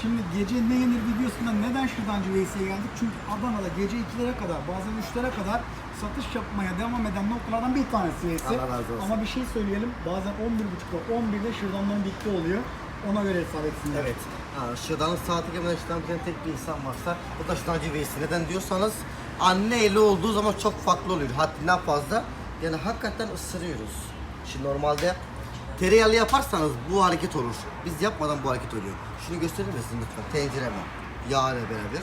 Şimdi gece ne yenir videosunda neden Şırdancı Veysi'ye geldik? Çünkü Adana'da gece 2'lere kadar bazen 3'lere kadar satış yapmaya devam eden noktalardan bir tanesi Veysi. Allah razı olsun. Ama bir şey söyleyelim bazen 11.30'da 11'de Şırdanların bitti oluyor. Ona göre hesap etsinler. Evet. Ha, Şırdan'ın saati gibi Şırdan bilen tek bir insan varsa o da Şırdancı Veysi. Neden diyorsanız anne eli olduğu zaman çok farklı oluyor. Haddinden fazla. Yani hakikaten ısırıyoruz. Şimdi normalde tereyağlı yaparsanız bu hareket olur. Biz yapmadan bu hareket oluyor. Şunu gösterir misin lütfen? Tencereme. Yağ ile beraber.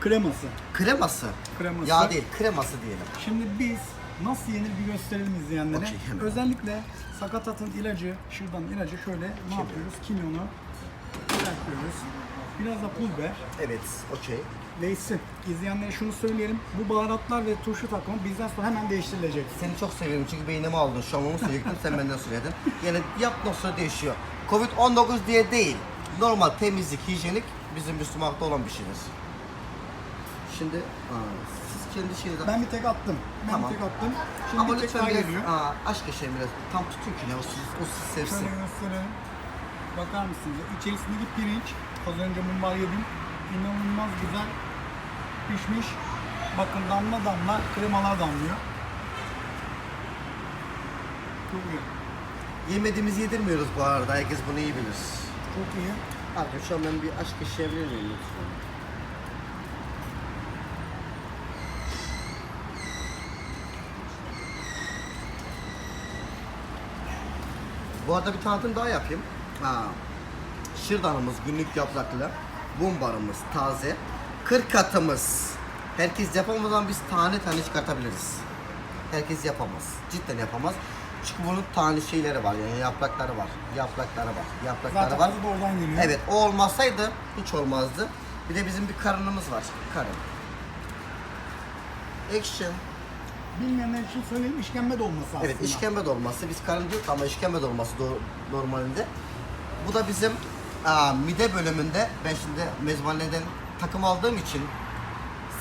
Kreması. Kreması. Kreması. Yağ değil, kreması diyelim. Şimdi biz nasıl yenir bir gösterelim izleyenlere. Okey, hemen. Özellikle sakatatın ilacı, şırdan ilacı şöyle ne yapıyoruz? Kimyonu bırakıyoruz. Biraz da pul biber. Evet, okey. Veysi, izleyenlere şunu söyleyelim. Bu baharatlar ve turşu takımı bizden sonra hemen değiştirilecek. Seni çok seviyorum çünkü beynimi aldın. Şu an onu söyleyecektim, sen benden söyledin. Yani yaptıktan sonra değişiyor. Covid-19 diye değil. Normal temizlik, hijyenik bizim Müslümanlıkta olan bir şeydir. Şimdi aa, siz kendi şeyinizden... Ben bir tek attım. Ben Tamam. bir tek attım. Şimdi Ama bir tek lütfen daha biraz geliyor. aa, aşk yaşayın biraz. Tam tutun ki ne o siz, o siz sevsin. Şöyle gösterelim. Bakar mısınız? İçerisindeki pirinç, az önce mumbar yedim. İnanılmaz güzel pişmiş. Bakın damla damla kremalar damlıyor. Çok iyi. Yemediğimizi yedirmiyoruz bu arada. Herkes bunu iyi bilir. Çok iyi. Arkadaşlar şu an ben bir aşk yaşayabilir miyim lütfen? Bu arada bir tanıtım daha yapayım. Ha, şırdanımız günlük yapraklı, bumbarımız taze, kırk katımız. Herkes yapamadan biz tane tane çıkartabiliriz. Herkes yapamaz. Cidden yapamaz. Çünkü bunun tane şeyleri var yani yaprakları var. Yaprakları var. Yaprakları Zaten var. da oradan geliyor. Evet o olmasaydı hiç olmazdı. Bir de bizim bir karınımız var. Karın. Action. Bilmeyenler için söyleyeyim işkembe dolması aslında. Evet işkembe dolması. Biz karın diyoruz ama işkembe dolması do- normalinde. Bu da bizim aa, mide bölümünde ben şimdi mezbaneden takım aldığım için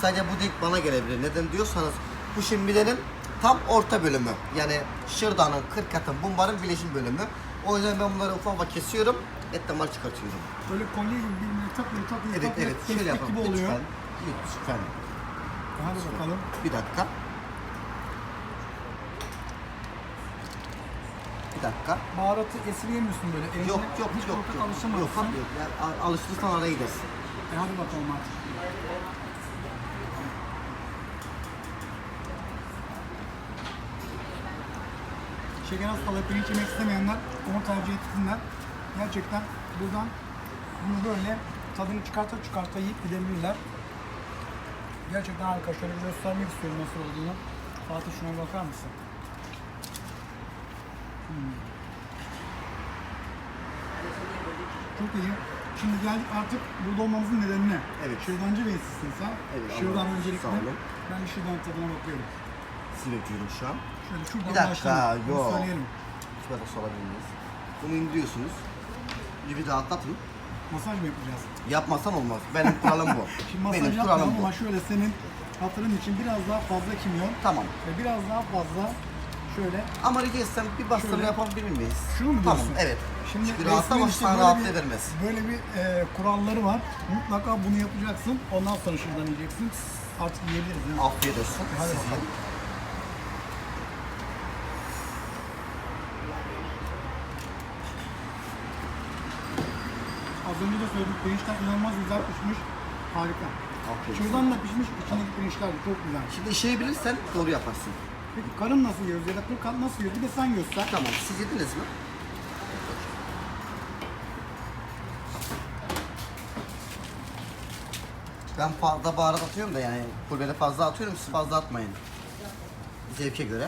sadece bu denk bana gelebilir. Neden diyorsanız bu şimdi midenin tam orta bölümü. Yani şırdanın, kırkatın, bumbarın birleşim bölümü. O yüzden ben bunları ufak ufak kesiyorum. Et damar çıkartıyorum. Böyle kolye gibi birbirine takıyor takıyor Evet takıyor. evet Destek şöyle yapalım gibi oluyor. lütfen. Lütfen. Hadi bakalım. Bir dakika. Bir dakika. Baharatı esirgemiyorsun böyle. Eline Yok yok hiç yok ortak yok. alışamazsan. Yok yok. Yani a- alıştırırsan araya gidersin. E hadi bakalım artık. Şeker hastalığı pirinç yemek istemeyenler onu tercih etsinler. Gerçekten buradan bunu böyle tadını çıkarta çıkarta yiyip gidebilirler. Gerçekten harika. Şöyle bir göstermek istiyorum nasıl olduğunu. Fatih şuna bir bakar mısın? Hmm. Çok iyi. Şimdi geldik artık burada olmamızın nedenine. Evet. Şırdancı Veysi'sin sen. Evet, Şuradan Allah- öncelikle sağ olun. ben bir şuradan tadına bakıyorum. Sizi bekliyorum şu an. Şöyle şuradan Bir dakika, başlayalım. Bunu yok. söyleyelim. Şu bardak su alabilir miyiz? Bunu indiriyorsunuz. Bir rahatlatın. Masaj mı yapacağız? Yapmazsan olmaz. Benim kuralım bu. Şimdi masaj Benim yapmayalım kuralım bu. ama şöyle senin hatırın için biraz daha fazla kimyon Tamam. ve biraz daha fazla şöyle Ama rica etsem bir bastırma Şöyle. yapabilir miyiz? Şunu mu Tamam, diyorsun? evet. Şimdi Çünkü rahatlama işte sana böyle rahat bir- edilmez. Böyle bir e, kuralları var. Mutlaka bunu yapacaksın. Ondan sonra şuradan yiyeceksin. Artık yiyebiliriz. Yani. Afiyet olsun. Hadi Siz bakalım. yiyin. Az önce de söyledim. Pirinçler inanılmaz güzel pişmiş. Harika. Afiyet olsun. Şuradan da pişmiş. içindeki pirinçler de çok güzel. Şimdi işleyebilirsen doğru yaparsın. Peki karın nasıl yiyoruz ya da kırkat nasıl yiyoruz? Bir de sen göster. Tamam. Siz yediniz mi? Ben fazla baharat atıyorum da yani pulveri fazla atıyorum siz fazla atmayın. Zevke göre.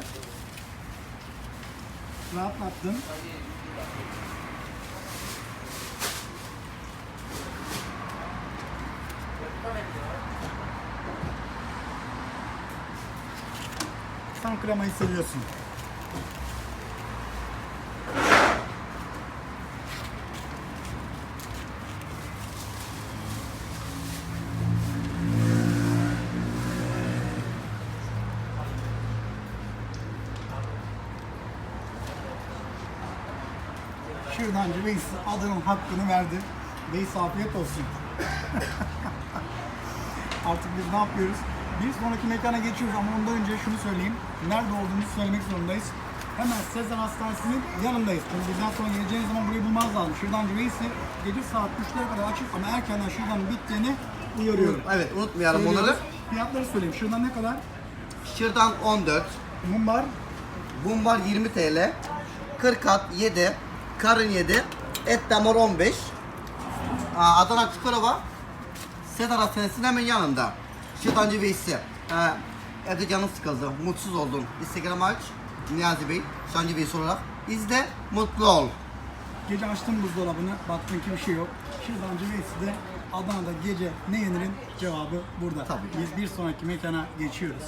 Rahatlattın. Sen kremayı seviyorsun. Şırdancı Veys adının hakkını verdi. Veys afiyet olsun. Artık biz ne yapıyoruz? Bir sonraki mekana geçiyoruz ama ondan önce şunu söyleyeyim. Nerede olduğumuzu söylemek zorundayız. Hemen Sezen Hastanesi'nin yanındayız. Çünkü bizden sonra geleceğiniz zaman burayı bulmanız lazım. Şırdancı Veys'i gece saat 3'lere kadar açık ama erkenden şırdanın bittiğini uyarıyorum. Evet unutmayalım Söylüyoruz. bunları. Fiyatları söyleyeyim. Şırdan ne kadar? Şırdan 14, Mumbar Bumbar 20 TL, Kırkat 7, Karın 7, Et damar 15. Aa, Adana Çukurova, Sedan Hastanesi'nin hemen yanında. Şırdancı Veysi. Ha, evde canın sıkıldı, mutsuz oldun. Instagram aç, Niyazi Bey, Şırdancı Veysi olarak. İzle, mutlu ol. Gece açtım buzdolabını, baktım ki bir şey yok. Şırdancı Veysi'de Adana'da gece ne yenirin cevabı burada. Tabii. Biz bir sonraki mekana geçiyoruz.